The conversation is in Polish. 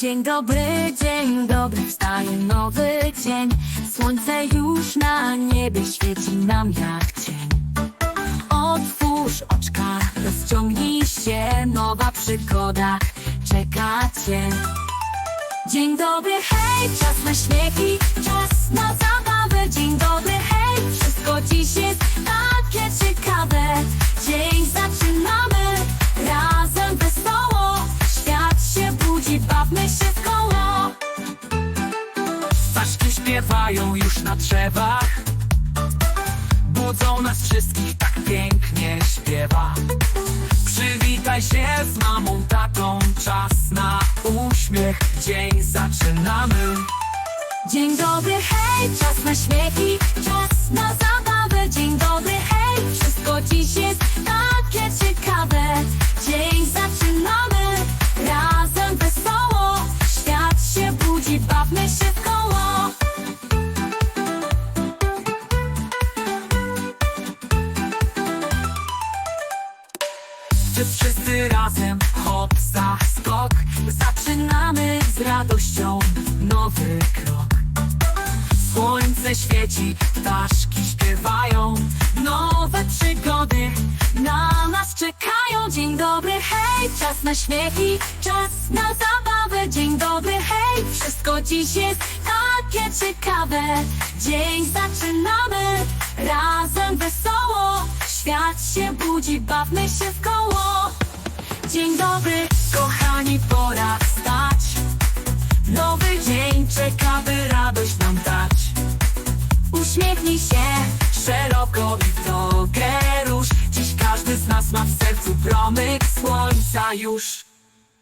Dzień dobry, dzień dobry, wstaje nowy dzień. Słońce już na niebie świeci nam jak cień. Otwórz oczka, rozciągnij się, nowa przygoda czeka cię. Dzień dobry, hej, czas na śmieki, czas na zabawę śpiewają już na drzewach. Budzą nas wszystkich, tak pięknie śpiewa. Przywitaj się z mamą, tatą Czas na uśmiech, dzień zaczynamy. Dzień dobry, hej, czas na śmieki, czas na zabawę Wszyscy razem, hop, za skok. Zaczynamy z radością Nowy krok. Słońce świeci, ptaszki śpiewają. Nowe przygody na nas czekają. Dzień dobry, hej, czas na śmieki, czas na zabawę. Dzień dobry, hej, wszystko dziś jest takie ciekawe. Dzień zaczynamy, Się budzi, bawmy się w koło. Dzień dobry, Kochani, pora wstać. Nowy dzień, Czeka, by radość nam dać. Uśmiechnij się Szeroko i w drogę rusz. Dziś każdy z nas ma w sercu promyk słońca już